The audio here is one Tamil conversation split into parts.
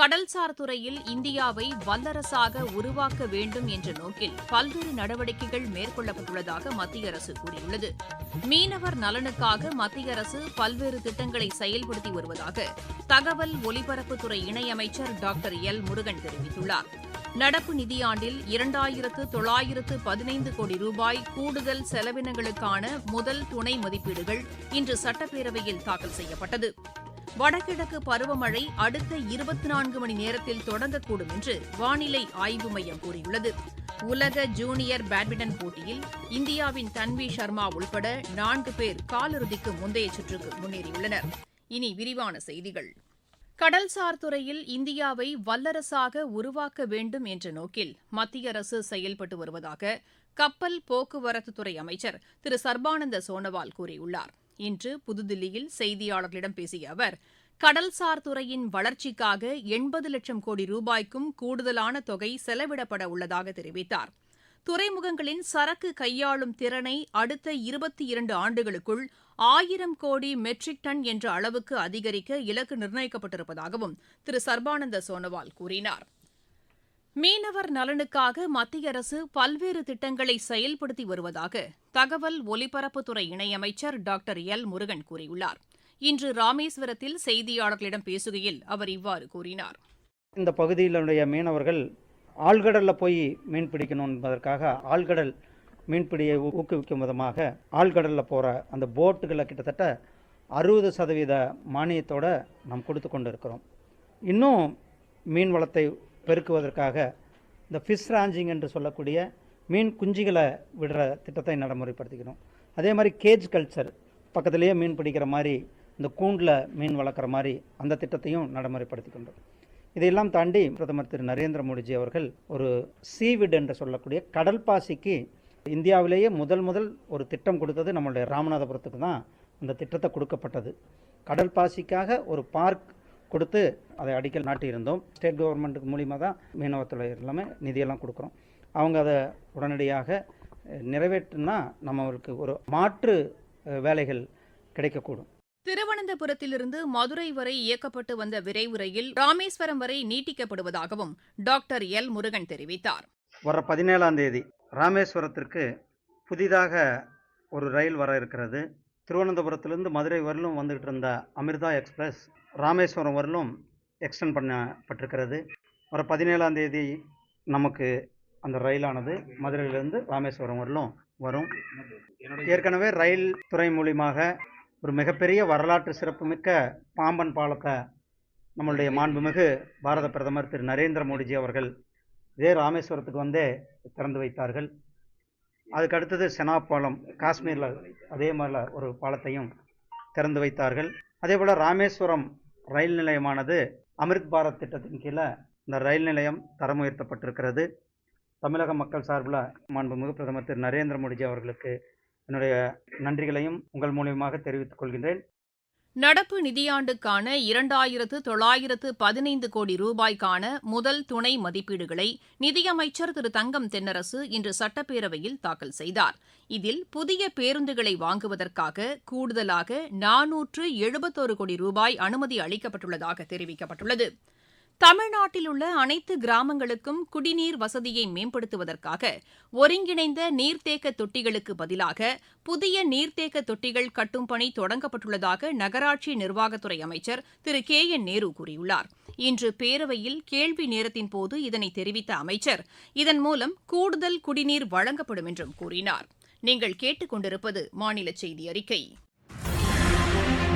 கடல்சார் துறையில் இந்தியாவை வல்லரசாக உருவாக்க வேண்டும் என்ற நோக்கில் பல்வேறு நடவடிக்கைகள் மேற்கொள்ளப்பட்டுள்ளதாக மத்திய அரசு கூறியுள்ளது. மீனவர் நலனுக்காக மத்திய அரசு பல்வேறு திட்டங்களை செயல்படுத்தி வருவதாக தகவல் ஒலிபரப்புத்துறை இணையமைச்சர் டாக்டர் எல். முருகன் தெரிவித்துள்ளார். நடப்பு நிதியாண்டில் இரண்டாயிரத்து தொள்ளாயிரத்து பதினைந்து கோடி ரூபாய் கூடுதல் செலவினங்களுக்கான முதல் துணை மதிப்பீடுகள் இன்று சட்டப்பேரவையில் தாக்கல் செய்யப்பட்டது. வடகிழக்கு பருவமழை அடுத்த இருபத்தி நான்கு மணி நேரத்தில் தொடங்கக்கூடும் என்று வானிலை ஆய்வு மையம் கூறியுள்ளது. உலக ஜூனியர் பேட்மிண்டன் போட்டியில் இந்தியாவின் தன்வி சர்மா உள்பட நான்கு பேர் காலிறுதிக்கு முந்தைய சுற்றுக்கு முன்னேறியுள்ளனர். இனி விரிவான செய்திகள். கடல்சார் துறையில் இந்தியாவை வல்லரசாக உருவாக்க வேண்டும் என்ற நோக்கில் மத்திய அரசு செயல்பட்டு வருவதாக கப்பல் போக்குவரத்துத்துறை அமைச்சர் திரு சர்பானந்த சோனோவால் கூறியுள்ளார். இன்று புதுதில்லியில் செய்தியாளர்களிடம் பேசிய அவர் கடல்சார் துறையின் வளர்ச்சிக்காக எண்பது லட்சம் கோடி ரூபாய்க்கும் கூடுதலான தொகை செலவிடப்பட உள்ளதாக தெரிவித்தார். துறைமுகங்களின் சரக்கு கையாளும் திறனை அடுத்த இருபத்தி இரண்டு ஆண்டுகளுக்குள் ஆயிரம் கோடி மெட்ரிக் டன் என்ற அளவுக்கு அதிகரிக்க இலக்கு நிர்ணயிக்கப்பட்டிருப்பதாகவும் திரு. சர்பானந்த சோனோவால் கூறினார். மீனவர் நலனுக்காக மத்திய அரசு பல்வேறு திட்டங்களை செயல்படுத்தி வருவதாக தகவல் ஒலிபரப்புத்துறை இணையமைச்சர் டாக்டர் எல் முருகன் கூறியுள்ளார். இன்று ராமேஸ்வரத்தில் செய்தியாளர்களிடம் பேசுகையில் அவர் இவ்வாறு கூறினார். இந்த பகுதியிலுடைய மீனவர்கள் ஆழ்கடலில் போய் மீன் பிடிக்கணும் என்பதற்காக ஆழ்கடல் மீன்பிடியை ஊக்குவிக்கும் விதமாக ஆழ்கடலில் போகிற அந்த போட்டுகளை கிட்டத்தட்ட அறுபது சதவீத மானியத்தோடு நாம் கொடுத்து கொண்டு இருக்கிறோம் இன்னும் மீன் வளத்தை பெருக்குவதற்காக இந்த ஃபிஷ் ராஞ்சிங் என்று சொல்லக்கூடிய மீன் குஞ்சுகளை விடுற திட்டத்தை நடைமுறைப்படுத்திக்கணும் அதே மாதிரி கேஜ் கல்ச்சர் பக்கத்துலேயே மீன் பிடிக்கிற மாதிரி இந்த கூண்டில் மீன் வளர்க்குற மாதிரி அந்த திட்டத்தையும் நடைமுறைப்படுத்திக்கொண்டோம். இதையெல்லாம் தாண்டி பிரதமர் திரு நரேந்திர மோடிஜி அவர்கள் ஒரு சீவிட் என்று சொல்லக்கூடிய கடல் பாசிக்கு இந்தியாவிலேயே முதல் முதல் ஒரு திட்டம் கொடுத்தது நம்மளுடைய ராமநாதபுரத்துக்கு தான் அந்த திட்டத்தை கொடுக்கப்பட்டது. கடல் பாசிக்காக ஒரு பார்க் கொடுத்து அதை அடிக்கல் நாட்டியிருந்தோம். ஸ்டேட் கவர்மெண்ட்டுக்கு மூலிமா தான் மீனவத்துறை எல்லாமே நிதியெல்லாம் கொடுக்குறோம். அவங்க அதை உடனடியாக நிறைவேற்றினா நம்மளுக்கு ஒரு மாற்று வேலைகள் கிடைக்கக்கூடும். திருவனந்தபுரத்திலிருந்து மதுரை வரை இயக்கப்பட்டு வந்த விரைவு ரயில் ராமேஸ்வரம் வரை நீட்டிக்கப்படுவதாகவும் டாக்டர் எல். முருகன் தெரிவித்தார். வர பதினேழாம் தேதி ராமேஸ்வரத்திற்கு புதிதாக ஒரு ரயில் வர இருக்கிறது. திருவனந்தபுரத்திலிருந்து மதுரை வரலும் வந்துகிட்டு இருந்த அமிர்தா எக்ஸ்பிரஸ் ராமேஸ்வரம் வரலும் எக்ஸ்டெண்ட் பண்ணப்பட்டிருக்கிறது. வர பதினேழாம் தேதி நமக்கு அந்த ரயிலானது மதுரையிலிருந்து ராமேஸ்வரம் வரலும் வரும். ஏற்கனவே ரயில் துறை மூலியமாக ஒரு மிகப்பெரிய வரலாற்று சிறப்புமிக்க பாம்பன் பாலத்தை நம்மளுடைய மாண்புமிகு பாரத பிரதமர் திரு நரேந்திர மோடிஜி அவர்கள் இதே ராமேஸ்வரத்துக்கு வந்தே திறந்து வைத்தார்கள். அதுக்கு அடுத்தது செனா பாலம் காஷ்மீரில் அதே மாதிரி ஒரு பாலத்தையும் திறந்து வைத்தார்கள். அதே போல் ராமேஸ்வரம் ரயில் நிலையமானது அமிர்த் பாரத் திட்டத்தின் கீழே இந்த ரயில் நிலையம் தரம் உயர்த்தப்பட்டிருக்கிறது தமிழக மக்கள் சார்பில் மாண்புமிகு பிரதமர் திரு நரேந்திர மோடிஜி அவர்களுக்கு என்னுடைய நன்றிகளையும் உங்கள் மூலியமாக தெரிவித்துக் கொள்கின்றேன். நடப்பு நிதியாண்டுக்கான இரண்டாயிரத்து தொள்ளாயிரத்து பதினைந்து கோடி ரூபாய்க்கான முதல் துணை மதிப்பீடுகளை நிதியமைச்சர் திரு தங்கம் தென்னரசு இன்று சட்டப்பேரவையில் தாக்கல் செய்தார். இதில் புதிய பேருந்துகளை வாங்குவதற்காக கூடுதலாக நானூற்று எழுபத்தோரு கோடி ரூபாய் அனுமதி அளிக்கப்பட்டுள்ளதாக தெரிவிக்கப்பட்டுள்ளது. தமிழ்நாட்டில் உள்ள அனைத்து கிராமங்களுக்கும் குடிநீர் வசதியை மேம்படுத்துவதற்காக ஒருங்கிணைந்த நீர்த்தேக்க தொட்டிகளுக்கு பதிலாக புதிய நீர்த்தேக்க தொட்டிகள் கட்டும் பணி தொடங்கப்பட்டுள்ளதாக நகராட்சி நிர்வாகத்துறை அமைச்சர் திரு. கே. என். நேரு கூறியுள்ளார். இன்று பேரவையில் கேள்வி நேரத்தின் போது இதனை தெரிவித்த அமைச்சர் இதன் மூலம் கூடுதல் குடிநீர் வழங்கப்படும் என்றும் கூறினார். நீங்கள் கேட்டுக்கொண்டிருப்பது மாநில செய்தி அறிக்கை.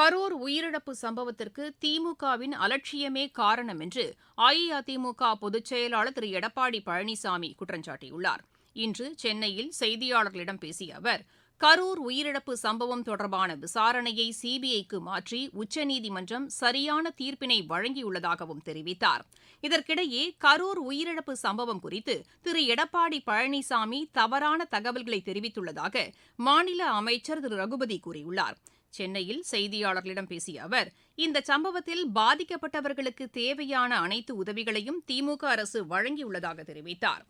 கரூர் உயிரிழப்பு சம்பவத்திற்கு திமுகவின் அலட்சியமே காரணம் என்று அஇஅதிமுக பொதுச் செயலாளர் திரு. எடப்பாடி பழனிசாமி குற்றம் சாட்டியுள்ளார். இன்று சென்னையில் செய்தியாளர்களிடம் பேசிய அவர் கரூர் உயிரிழப்பு சம்பவம் தொடர்பான விசாரணையை சிபிஐக்கு மாற்றி உச்சநீதிமன்றம் சரியான தீர்ப்பினை வழங்கியுள்ளதாகவும் தெரிவித்தார். இதற்கிடையே கரூர் உயிரிழப்பு சம்பவம் குறித்து திரு. எடப்பாடி பழனிசாமி தவறான தகவல்களை தெரிவித்துள்ளதாக மாநில அமைச்சர் திரு. ரகுபதி கூறியுள்ளார். சென்னையில் செய்தியாளர்களிடம் பேசிய அவர் இந்த சம்பவத்தில் பாதிக்கப்பட்டவர்களுக்கு தேவையான அனைத்து உதவிகளையும் திமுக அரசு வழங்கியுள்ளதாக தெரிவித்தார்.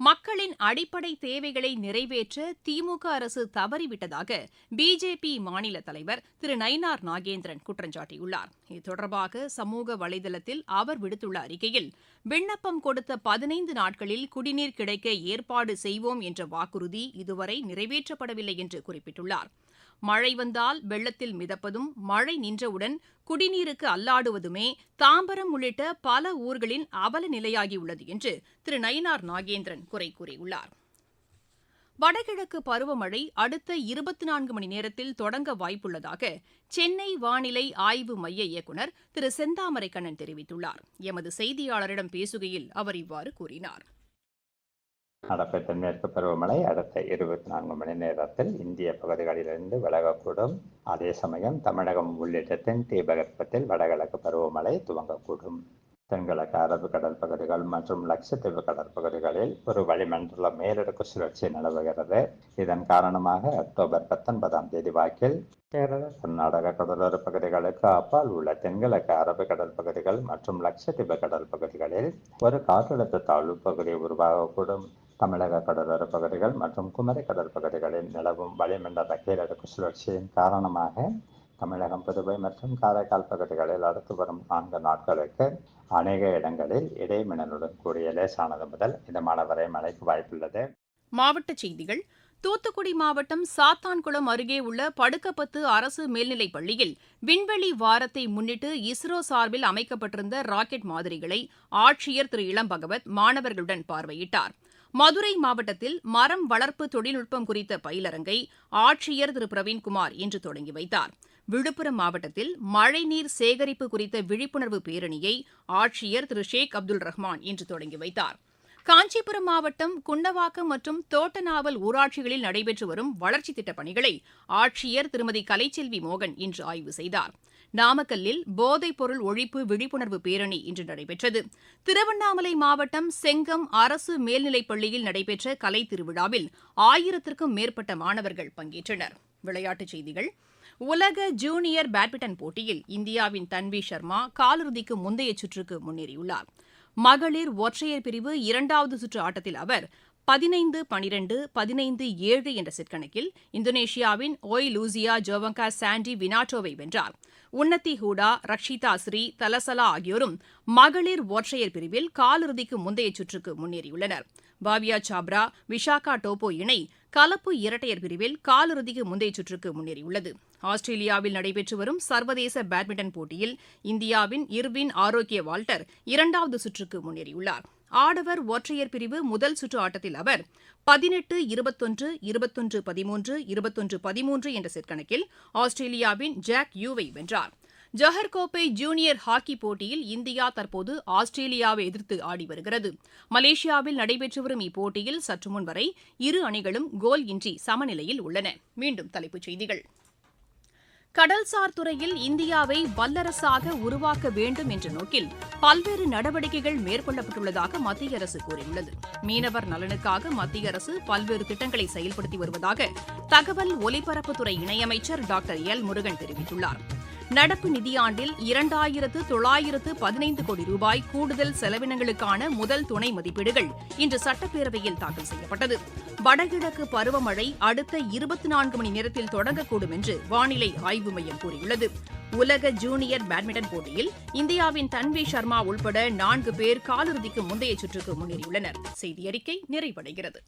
மக்களின் அடிப்படை தேவைகளை நிறைவேற்ற திமுக அரசு தவறிவிட்டதாக பிஜேபி மாநில தலைவர் திரு நயினார் நாகேந்திரன் குற்றம் சாட்டியுள்ளார். இது தொடர்பாக சமூக வலைதளத்தில் அவர் விடுத்துள்ள அறிக்கையில் விண்ணப்பம் கொடுத்த பதினைந்து நாட்களில் குடிநீர் கிடைக்க ஏற்பாடு செய்வோம் என்ற வாக்குறுதி இதுவரை நிறைவேற்றப்படவில்லை என்று குறிப்பிட்டுள்ளார். மழை வந்தால் வெள்ளத்தில் மிதப்பதும் மழை நின்றவுடன் குடிநீருக்கு அல்லாடுவதுமே தாம்பரம் உள்ளிட்ட பல ஊர்களின் அவல நிலையாகியுள்ளது என்று திரு நயினார் நாகேந்திரன் குறை கூறியுள்ளார். வடகிழக்கு பருவமழை அடுத்த இருபத்தி நான்கு மணி நேரத்தில் தொடங்க வாய்ப்புள்ளதாக சென்னை வானிலை ஆய்வு மைய இயக்குநர் திரு செந்தாமரை கண்ணன் தெரிவித்துள்ளார். எமது செய்தியாளரிடம் பேசுகையில் அவர் இவ்வாறு கூறினார். நடப்பு தென்மேற்கு பருவமழை அடுத்த இருபத்தி நான்கு மணி நேரத்தில் இந்திய பகுதிகளிலிருந்து விலகக்கூடும். அதே சமயம் தமிழகம் உள்ளிட்ட தென் தீபகற்பத்தில் வடகிழக்கு பருவமழை துவங்கக்கூடும். தென்கிழக்கு அரபு கடல் பகுதிகள் மற்றும் லட்சத்தீவு கடற்பகுதிகளில் ஒரு வளிமண்டல மேலடுக்கு சுழற்சி நிலவுகிறது. இதன் காரணமாக அக்டோபர் பத்தொன்பதாம் தேதி வாக்கில் கேரள. கர்நாடக கடலோர பகுதிகளுக்கு அப்பால் உள்ள தென்கிழக்கு அரபு கடல் பகுதிகள் மற்றும் லட்சத்தீவு கடல் பகுதிகளில் ஒரு காற்றழுத்த தாழ்வு பகுதி உருவாகக்கூடும். தமிழக கடலோர பகுதிகள் மற்றும் குமரி கடல் பகுதிகளில் நிலவும் வளிமண்டல கீழடுக்கு சுழற்சியின் காரணமாக தமிழகம் புதுவை மற்றும் காரைக்கால் பகுதிகளில் அடுத்து வரும் நான்கு நாட்களுக்கு அநேக இடங்களில் இடைமின்னலுடன் கூடிய லேசானது முதல் இதமான வரை மழைக்கு வாய்ப்புள்ளது. மாவட்டச் செய்திகள். தூத்துக்குடி மாவட்டம் சாத்தான்குளம் அருகே உள்ள படுக்கப்பத்து அரசு மேல்நிலைப் பள்ளியில் விண்வெளி வாரத்தை முன்னிட்டு இஸ்ரோ சார்பில் அமைக்கப்பட்டிருந்த ராக்கெட் மாதிரிகளை ஆட்சியர் திரு இளம்பகவத் மாணவர்களுடன் பார்வையிட்டார். மதுரை மாவட்டத்தில் மரம் வளர்ப்பு தொழில்நுட்பம் குறித்த பயிலரங்கை ஆட்சியர் திரு. பிரவீன்குமார் இன்று தொடங்கி வைத்தார். விழுப்புரம் மாவட்டத்தில் மழைநீர் சேகரிப்பு குறித்த விழிப்புணர்வு பேரணியை ஆட்சியர் திரு. ஷேக் அப்துல் ரஹ்மான் இன்று தொடங்கி வைத்தார். காஞ்சிபுரம் மாவட்டம் குண்டவாக்கம் மற்றும் தோட்டநாவல் ஊராட்சிகளில் நடைபெற்று வரும் வளர்ச்சித் திட்டப் பணிகளை ஆட்சியர் திருமதி கலைச்செல்வி மோகன் இன்று ஆய்வு செய்தார். நாமக்கல்லில் போதைப்பொருள் ஒழிப்பு விழிப்புணர்வு பேரணி இன்று நடைபெற்றது. திருவண்ணாமலை மாவட்டம் செங்கம் அரசு மேல்நிலைப் பள்ளியில் நடைபெற்ற கலை திருவிழாவில் ஆயிரத்திற்கும் மேற்பட்ட மாணவர்கள் பங்கேற்றனர். விளையாட்டுச் செய்திகள். உலக ஜூனியர் பேட்மிண்டன் போட்டியில் இந்தியாவின் தன்வி சர்மா காலிறுதிக்கு முந்தைய சுற்றுக்கு முன்னேறியுள்ளார். மகளிர் ஒற்றையர் பிரிவு இரண்டாவது சுற்று ஆட்டத்தில் அவர் பதினைந்து பனிரெண்டு பதினைந்து ஏழு என்ற செட் கணக்கில் இந்தோனேஷியாவின் ஒய் லூசியா ஜோவங்கா சாண்டி வினாட்டோவை வென்றார். உன்னதி ஹூடா ரக்ஷிதா ஸ்ரீ தலசலா ஆகியோரும் மகளிர் ஒற்றையர் பிரிவில் காலிறுதிக்கு முந்தைய சுற்றுக்கு முன்னேறியுள்ளனர். பாவியா சாப்ரா விஷாகா டோப்போ இணை கலப்பு இரட்டையர் பிரிவில் காலிறுதிக்கு முந்தைய சுற்றுக்கு முன்னேறியுள்ளது. ஆஸ்திரேலியாவில் நடைபெற்று வரும் சர்வதேச பேட்மிண்டன் போட்டியில் இந்தியாவின் இர்வின் ஆரோக்கிய வால்டர் இரண்டாவது சுற்றுக்கு முன்னேறியுள்ளார். ஆடவர் ஒற்றையர் பிரிவு முதல் சுற்று ஆட்டத்தில் அவர் பதினெட்டு இருபத்தொன்று இருபத்தொன்று பதிமூன்று இருபத்தொன்று பதிமூன்று என்ற செட் கணக்கில் ஆஸ்திரேலியாவின் ஜாக் யூவை வென்றார். ஜஹர் கோப்பை ஜூனியர் ஹாக்கி போட்டியில் இந்தியா தற்போது ஆஸ்திரேலியாவை எதிர்த்து ஆடி வருகிறது. மலேசியாவில் நடைபெற்று வரும் இப்போட்டியில் சற்று முன் வரை இரு அணிகளும் கோல் இன்றி சமநிலையில் உள்ளன. மீண்டும் தலைப்புச் செய்திகள். கடல்சார் துறையில் இந்தியாவை வல்லரசாக உருவாக்க வேண்டும் என்ற நோக்கில் பல்வேறு நடவடிக்கைகள் மேற்கொள்ளப்பட்டுள்ளதாக மத்திய அரசு கூறியுள்ளது. மீனவர் நலனுக்காக மத்திய அரசு பல்வேறு திட்டங்களை செயல்படுத்தி வருவதாக தகவல் ஒலிபரப்புத்துறை இணையமைச்சர் டாக்டர் எல் முருகன் தெரிவித்துள்ளார். நடப்பு நிதியாண்டில் இரண்டாயிரத்து தொள்ளாயிரத்து பதினைந்து கோடி ரூபாய் கூடுதல் செலவினங்களுக்கான முதல் துணை மதிப்பீடுகள் இன்று சட்டப்பேரவையில் தாக்கல் செய்யப்பட்டது. வடகிழக்கு பருவமழை அடுத்த இருபத்தி நான்கு மணி நேரத்தில் தொடங்கக்கூடும் என்று வானிலை ஆய்வு மையம் கூறியுள்ளது. உலக ஜூனியர் பேட்மிண்டன் போட்டியில் இந்தியாவின் தன்வி சர்மா உள்பட நான்கு பேர் காலிறுதிக்கு முந்தைய சுற்றுக்கு முன்னேறியுள்ளனர். செய்தி அறிக்கை நிறைவடைகிறது.